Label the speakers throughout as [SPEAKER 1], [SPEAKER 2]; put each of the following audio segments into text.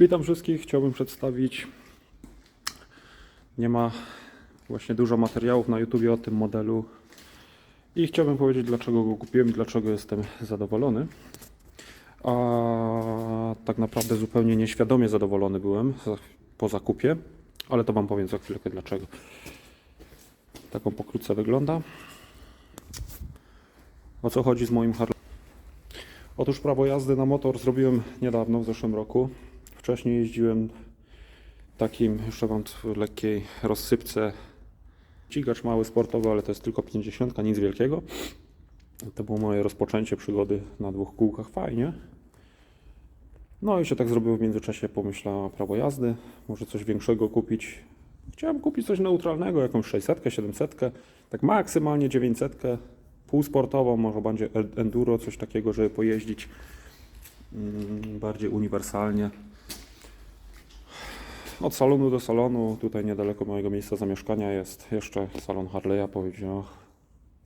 [SPEAKER 1] Witam wszystkich. Chciałbym przedstawić. Nie ma właśnie dużo materiałów na YouTubie o tym modelu. I chciałbym powiedzieć, dlaczego go kupiłem i dlaczego jestem zadowolony. A tak naprawdę zupełnie nieświadomie zadowolony byłem po zakupie, ale to Wam powiem za chwilkę dlaczego. Taką pokrótce wygląda. O co chodzi z moim Harley? Otóż prawo jazdy na motor zrobiłem niedawno, w zeszłym roku. Wcześniej jeździłem takim, jeszcze mam w lekkiej rozsypce, ścigacz mały sportowy, ale to jest tylko 50, nic wielkiego. To było moje rozpoczęcie przygody na dwóch kółkach, fajnie. No i się tak zrobiło w międzyczasie, pomyślałem prawo jazdy, może coś większego kupić. Chciałem kupić coś neutralnego, jakąś 600, 700, tak maksymalnie 900, półsportową, może będzie enduro, coś takiego, żeby pojeździć bardziej uniwersalnie. Od salonu do salonu, tutaj niedaleko mojego miejsca zamieszkania jest jeszcze salon Harley'a. Powiedział,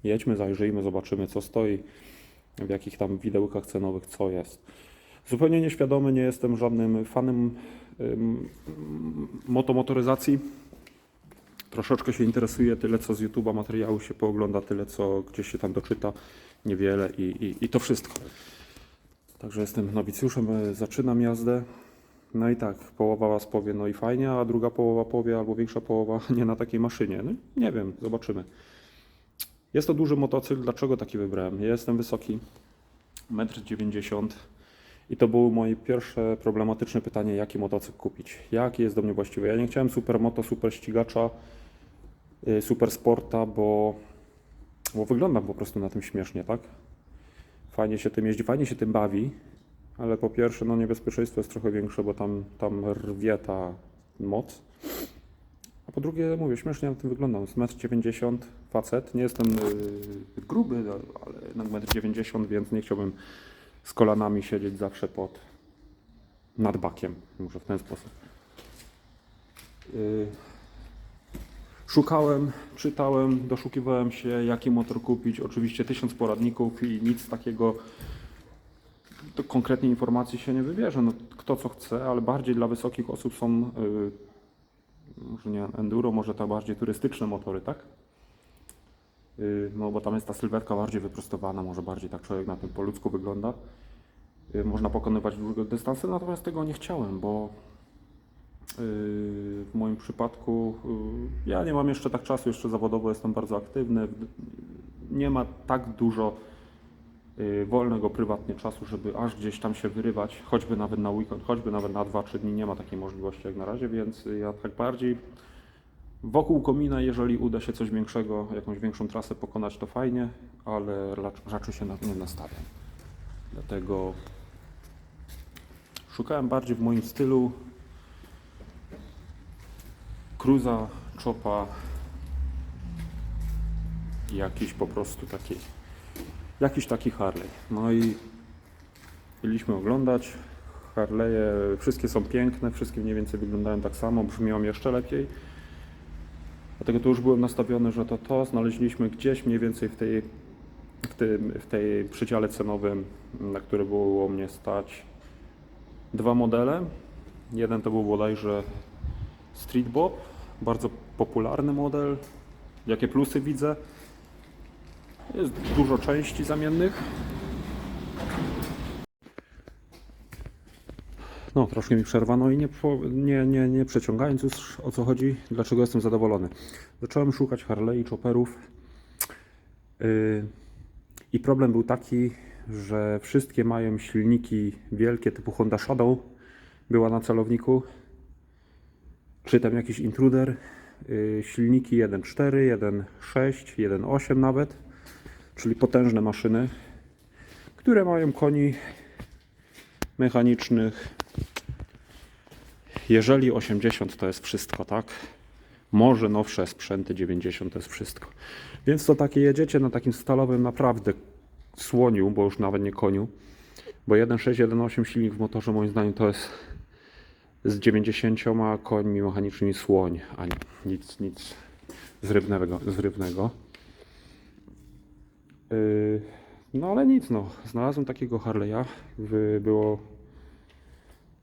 [SPEAKER 1] jedźmy, zajrzyjmy, zobaczymy co stoi, w jakich tam widełkach cenowych co jest. Zupełnie nieświadomy, nie jestem żadnym fanem ym, motomotoryzacji. Troszeczkę się interesuję, tyle co z YouTube'a materiału się poogląda, tyle co gdzieś się tam doczyta, niewiele i, i, i to wszystko. Także jestem nowicjuszem, e, zaczynam jazdę. No i tak, połowa was powie, no i fajnie, a druga połowa powie, albo większa połowa, nie na takiej maszynie. No, nie wiem, zobaczymy. Jest to duży motocykl, dlaczego taki wybrałem? Ja jestem wysoki, 1,90 m i to było moje pierwsze problematyczne pytanie, jaki motocykl kupić, jaki jest do mnie właściwy. Ja nie chciałem super moto, super ścigacza, y, super sporta, bo, bo wyglądam po prostu na tym śmiesznie, tak? Fajnie się tym jeździ, fajnie się tym bawi, ale po pierwsze, no niebezpieczeństwo jest trochę większe, bo tam, tam rwie ta moc. A po drugie, mówię, śmiesznie na tym wyglądam. Z 1,90 m facet. Nie jestem yy, gruby, ale jednak 1,90 m, więc nie chciałbym z kolanami siedzieć zawsze pod nad bakiem. Może w ten sposób. Yy, Szukałem, czytałem, doszukiwałem się, jaki motor kupić. Oczywiście tysiąc poradników i nic takiego to konkretnie informacji się nie wybierze. No, kto co chce, ale bardziej dla wysokich osób są, yy, może nie enduro, może te bardziej turystyczne motory, tak? Yy, no bo tam jest ta sylwetka bardziej wyprostowana, może bardziej tak człowiek na tym po ludzku wygląda. Yy, można pokonywać długie dystanse, natomiast tego nie chciałem, bo w moim przypadku yy, ja nie mam jeszcze tak czasu, jeszcze zawodowo jestem bardzo aktywny. Nie ma tak dużo y, wolnego prywatnie czasu, żeby aż gdzieś tam się wyrywać, choćby nawet na weekend, choćby nawet na 2-3 dni, nie ma takiej możliwości jak na razie, więc y, ja tak bardziej wokół komina, jeżeli uda się coś większego, jakąś większą trasę pokonać, to fajnie, ale rac- raczej się na to nie nastawiam. Dlatego szukałem bardziej w moim stylu cruza, chopa, jakiś po prostu taki jakiś taki Harley. No i byliśmy oglądać. Harley'e, wszystkie są piękne, wszystkie mniej więcej wyglądają tak samo, brzmią jeszcze lepiej. Dlatego tu już byłem nastawiony, że to to. Znaleźliśmy gdzieś mniej więcej w tej, w tym, w tej przedziale cenowym, na który było mnie stać dwa modele. Jeden to był bodajże Street Bob, bardzo popularny model. Jakie plusy widzę? Jest dużo części zamiennych. No, troszkę mi przerwano i nie, nie, nie, nie przeciągając już o co chodzi, dlaczego jestem zadowolony. Zacząłem szukać Harley, chopperów yy, i problem był taki, że wszystkie mają silniki wielkie typu Honda Shadow, była na celowniku, czy tam jakiś intruder, yy, silniki 1.4, 1.6, 1.8 nawet czyli potężne maszyny, które mają koni mechanicznych. Jeżeli 80 to jest wszystko, tak? Może nowsze sprzęty 90 to jest wszystko. Więc to takie jedziecie na takim stalowym naprawdę słoniu, bo już nawet nie koniu, bo 1.6, 1.8 silnik w motorze moim zdaniem to jest z 90 końmi mechanicznymi słoń, a nic, nic zrywnego. zrywnego. Yy, No ale nic, no. Znalazłem takiego Harley'a. Było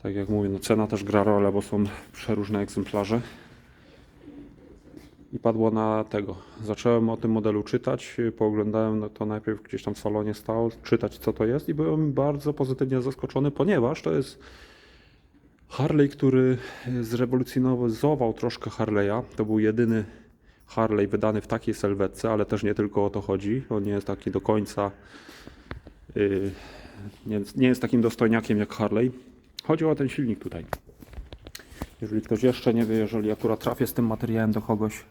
[SPEAKER 1] Tak jak mówię, no cena też gra rolę, bo są przeróżne egzemplarze. I padło na tego. Zacząłem o tym modelu czytać, y, pooglądałem no to najpierw gdzieś tam w salonie stał, czytać co to jest i byłem bardzo pozytywnie zaskoczony, ponieważ to jest Harley, który zrewolucjonizował troszkę Harley'a. To był jedyny Harley wydany w takiej sylwetce, ale też nie tylko o to chodzi. On nie jest taki do końca, y, nie, nie jest takim dostojniakiem jak Harley. Chodzi o ten silnik tutaj. Jeżeli ktoś jeszcze nie wie, jeżeli akurat trafię z tym materiałem do kogoś,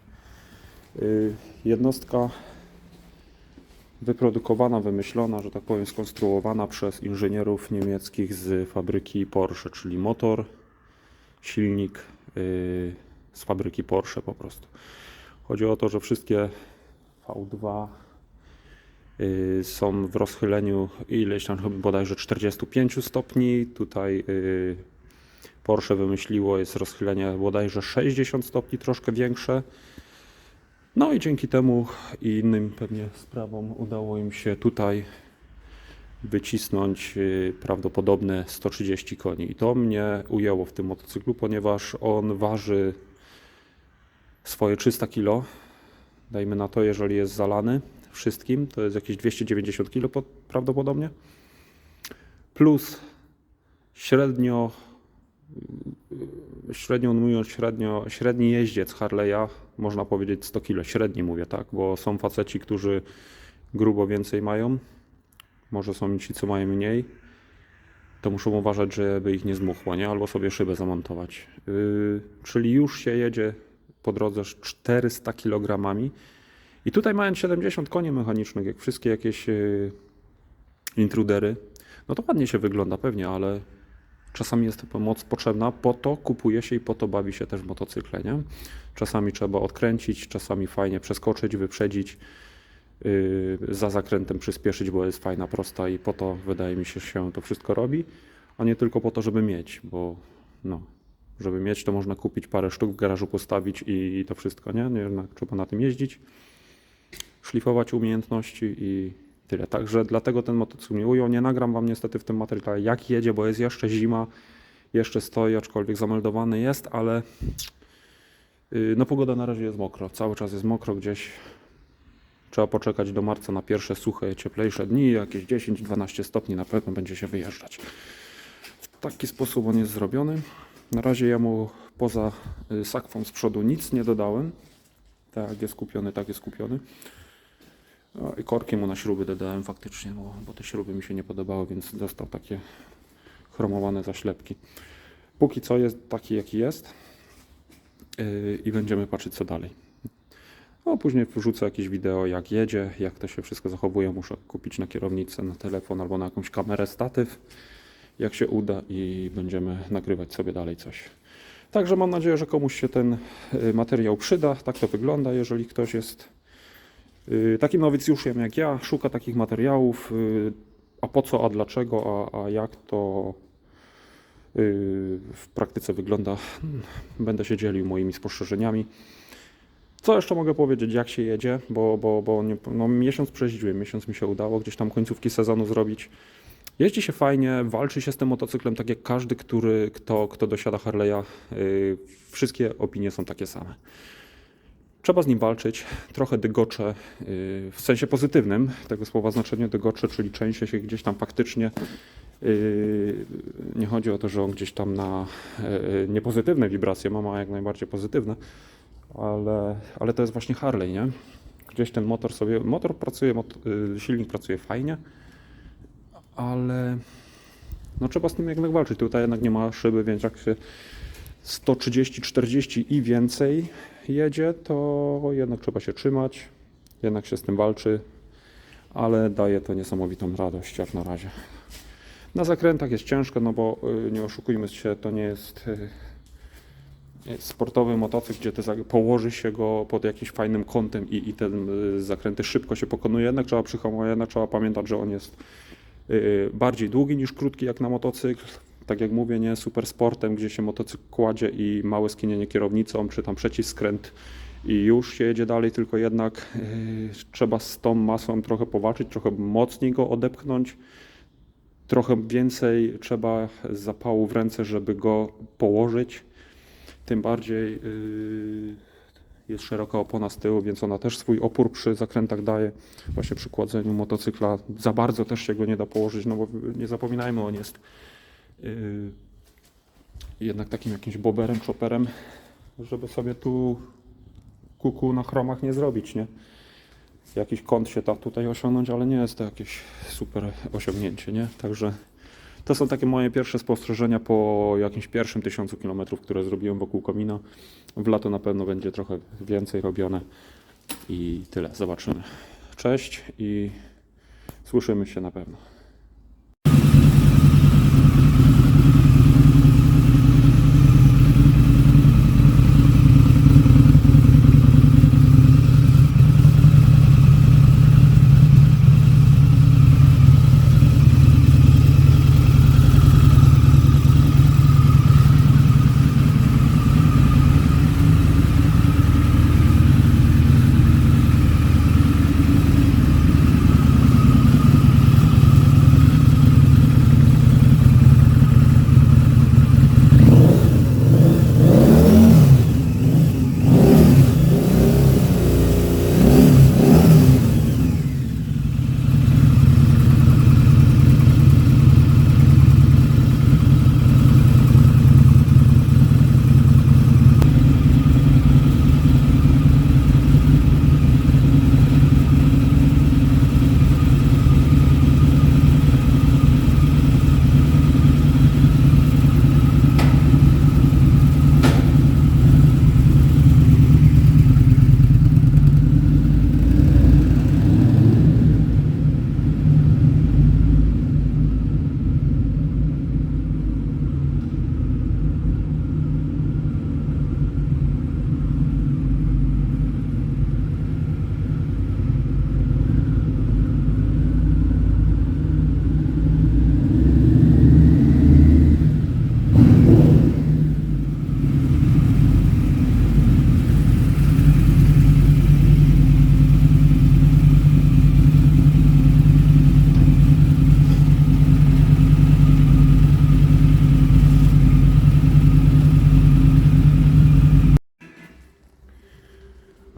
[SPEAKER 1] y, jednostka wyprodukowana, wymyślona, że tak powiem, skonstruowana przez inżynierów niemieckich z fabryki Porsche, czyli motor, silnik y, z fabryki Porsche po prostu. Chodzi o to, że wszystkie V2 y, są w rozchyleniu ileś tam chyba bodajże 45 stopni. Tutaj y, Porsche wymyśliło jest rozchylenie bodajże 60 stopni, troszkę większe. No i dzięki temu i innym pewnie sprawom udało im się tutaj wycisnąć y, prawdopodobne 130 koni. I to mnie ujęło w tym motocyklu, ponieważ on waży swoje 300 kg. Dajmy na to, jeżeli jest zalany wszystkim, to jest jakieś 290 kg po- prawdopodobnie. Plus średnio średnio ujmując, średnio, średni jeździec Harley'a, można powiedzieć 100 kg, średni mówię, tak, bo są faceci, którzy grubo więcej mają, może są ci, co mają mniej, to muszą uważać, żeby ich nie zmuchło, nie? albo sobie szybę zamontować. Yy, czyli już się jedzie po drodze z 400 kg i tutaj mając 70 koni mechanicznych, jak wszystkie jakieś yy, intrudery, no to ładnie się wygląda pewnie, ale Czasami jest pomoc potrzebna, po to kupuje się i po to bawi się też w motocykle, nie? Czasami trzeba odkręcić, czasami fajnie przeskoczyć, wyprzedzić, yy, za zakrętem przyspieszyć, bo jest fajna, prosta i po to wydaje mi się się to wszystko robi, a nie tylko po to, żeby mieć, bo no, żeby mieć to można kupić parę sztuk w garażu postawić i, i to wszystko, nie? nie? Jednak trzeba na tym jeździć, szlifować umiejętności i tyle. Także dlatego ten motocykl mnie ujął. Nie nagram Wam niestety w tym materiale jak jedzie, bo jest jeszcze zima, jeszcze stoi, aczkolwiek zameldowany jest, ale yy, no pogoda na razie jest mokro. Cały czas jest mokro gdzieś. Trzeba poczekać do marca na pierwsze suche, cieplejsze dni, jakieś 10-12 stopni na pewno będzie się wyjeżdżać. W taki sposób on jest zrobiony. Na razie ja mu poza y, sakwą z przodu nic nie dodałem. Tak jest kupiony, tak jest kupiony. O, I korki mu na śruby dodałem faktycznie, bo, bo te śruby mi się nie podobały, więc dostał takie chromowane zaślepki. Póki co jest taki, jaki jest yy, i będziemy patrzeć, co dalej. No, później wrzucę jakieś wideo, jak jedzie, jak to się wszystko zachowuje. Muszę kupić na kierownicę, na telefon albo na jakąś kamerę statyw, jak się uda i będziemy nagrywać sobie dalej coś. Także mam nadzieję, że komuś się ten y, materiał przyda. Tak to wygląda, jeżeli ktoś jest takim nowicjuszem jak ja, szuka takich materiałów, y, a po co, a dlaczego, a, a jak to y, w praktyce wygląda, będę się dzielił moimi spostrzeżeniami. Co jeszcze mogę powiedzieć, jak się jedzie, bo, bo, bo nie, no, miesiąc przejeździłem, miesiąc mi się udało gdzieś tam końcówki sezonu zrobić. Jeździ się fajnie, walczy się z tym motocyklem tak jak każdy, który, kto, kto dosiada Harley'a. Wszystkie opinie są takie same. Trzeba z nim walczyć, trochę dygocze, yy, w sensie pozytywnym tego słowa znaczeniu dygocze, czyli częściej się gdzieś tam faktycznie yy, nie chodzi o to, że on gdzieś tam na yy, niepozytywne wibracje ma, ma jak najbardziej pozytywne, ale, ale to jest właśnie Harley, nie? Gdzieś ten motor sobie, motor pracuje, silnik pracuje fajnie, ale no trzeba z tym jednak walczyć. Tutaj jednak nie ma szyby, więc jak się 130, 40 i więcej jedzie, to jednak trzeba się trzymać, jednak się z tym walczy, ale daje to niesamowitą radość jak na razie. Na zakrętach jest ciężko, no bo y, nie oszukujmy się, to nie jest y, jest sportowy motocykl, gdzie za- położy się go pod jakimś fajnym kątem i, i ten y, zakręty szybko się pokonuje. Jednak trzeba przyhamować, jednak trzeba pamiętać, że on jest y, bardziej długi niż krótki jak na motocykl. Tak jak mówię, nie super sportem, gdzie się motocykl kładzie i małe skinienie kierownicą, czy tam przeciwskręt i już się jedzie dalej, tylko jednak y, trzeba z tą masą trochę powalczyć, trochę mocniej go odepchnąć, trochę więcej trzeba zapału w ręce, żeby go położyć. Tym bardziej yy, jest szeroka opona z tyłu, więc ona też swój opór przy zakrętach daje. Właśnie przy kładzeniu motocykla za bardzo też się go nie da położyć, no bo nie zapominajmy, on jest yy, jednak takim jakimś boberem, chopperem, żeby sobie tu kuku na chromach nie zrobić, nie? Jakiś kąt się da tutaj osiągnąć, ale nie jest to jakieś super osiągnięcie, nie? Także to są takie moje pierwsze spostrzeżenia po jakimś pierwszym tysiącu kilometrów, które zrobiłem wokół komina. W lato na pewno będzie trochę więcej robione i tyle. Zobaczymy. Cześć i słyszymy się na pewno.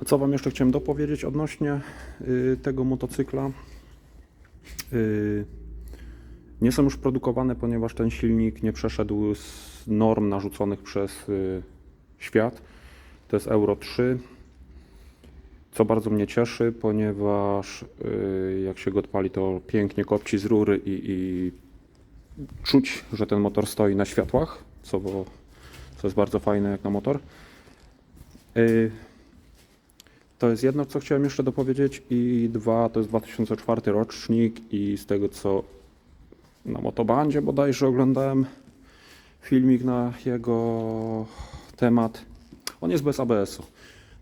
[SPEAKER 1] Co Wam jeszcze chciałem dopowiedzieć odnośnie y, tego motocykla? Y, nie są już produkowane, ponieważ ten silnik nie przeszedł z norm narzuconych przez y, świat. To jest Euro 3, co bardzo mnie cieszy, ponieważ jak się go odpali, to pięknie kopci z rury i, i czuć, że ten motor stoi na światłach, co, co jest bardzo fajne jak na motor. To jest jedno, co chciałem jeszcze dopowiedzieć i dwa, to jest 2004 rocznik i z tego, co na Motobandzie bodajże oglądałem filmik na jego temat, on jest bez ABS-u.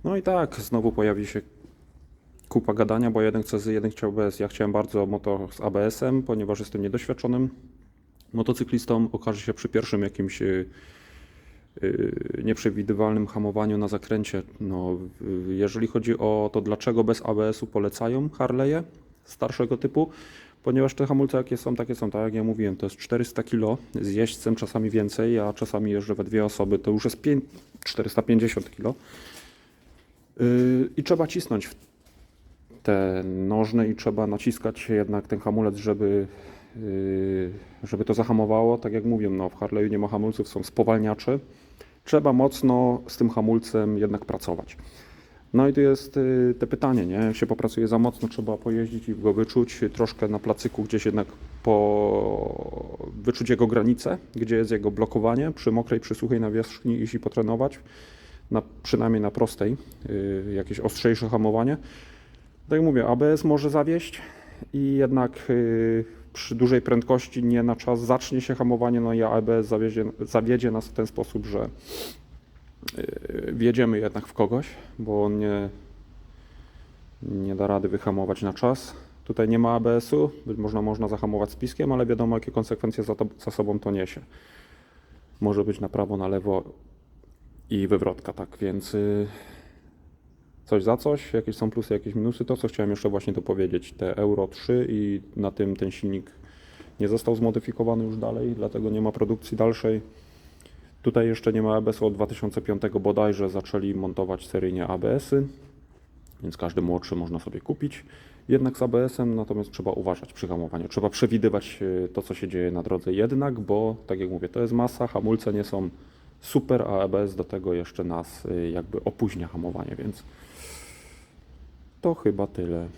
[SPEAKER 1] No i tak, znowu pojawi się kupa gadania, bo jeden chce z, jeden chciał bez. Ja chciałem bardzo motor z ABS-em, ponieważ jestem niedoświadczonym motocyklistą. Okaże się przy pierwszym jakimś y, nieprzewidywalnym hamowaniu na zakręcie. No, y, jeżeli chodzi o to, dlaczego bez ABS-u polecają Harley'e starszego typu, ponieważ te hamulce jakie są, takie są, tak jak ja mówiłem, to jest 400 kg z jeźdźcem, czasami więcej, a czasami jeżdżę we dwie osoby, to już jest 5, 450 kg. I trzeba cisnąć te nożne i trzeba naciskać jednak ten hamulec, żeby, żeby to zahamowało. Tak jak mówię, no, w Harley'u nie ma hamulców, są spowalniacze. Trzeba mocno z tym hamulcem jednak pracować. No i tu jest yy, te pytanie, nie? Jak się popracuje za mocno, trzeba pojeździć i go wyczuć troszkę na placyku, gdzieś jednak po wyczuć jego granice, gdzie jest jego blokowanie przy mokrej, przy suchej nawierzchni iść i potrenować na, przynajmniej na prostej, y, jakieś ostrzejsze hamowanie. Tak jak mówię, ABS może zawieść i jednak y, przy dużej prędkości nie na czas zacznie się hamowanie, no i ABS zawiezie, zawiedzie nas w ten sposób, że y, wjedziemy jednak w kogoś, bo on nie, nie da rady wyhamować na czas. Tutaj nie ma ABS-u, być można, można zahamować z piskiem, ale wiadomo jakie konsekwencje za, to, za sobą to niesie. Może być na prawo, na lewo i wywrotka, tak więc y, coś za coś, jakieś są plusy, jakieś minusy. To, co chciałem jeszcze właśnie dopowiedzieć, te Euro 3 i na tym ten silnik nie został zmodyfikowany już dalej, dlatego nie ma produkcji dalszej. Tutaj jeszcze nie ma ABS-u od 2005 bodajże zaczęli montować seryjnie ABS-y, więc każdy młodszy można sobie kupić. Jednak z ABS-em natomiast trzeba uważać przy hamowaniu. Trzeba przewidywać e, to, co się dzieje na drodze jednak, bo tak jak mówię, to jest masa, hamulce nie są super, a ABS do tego jeszcze nas e, jakby opóźnia hamowanie, więc to chyba tyle.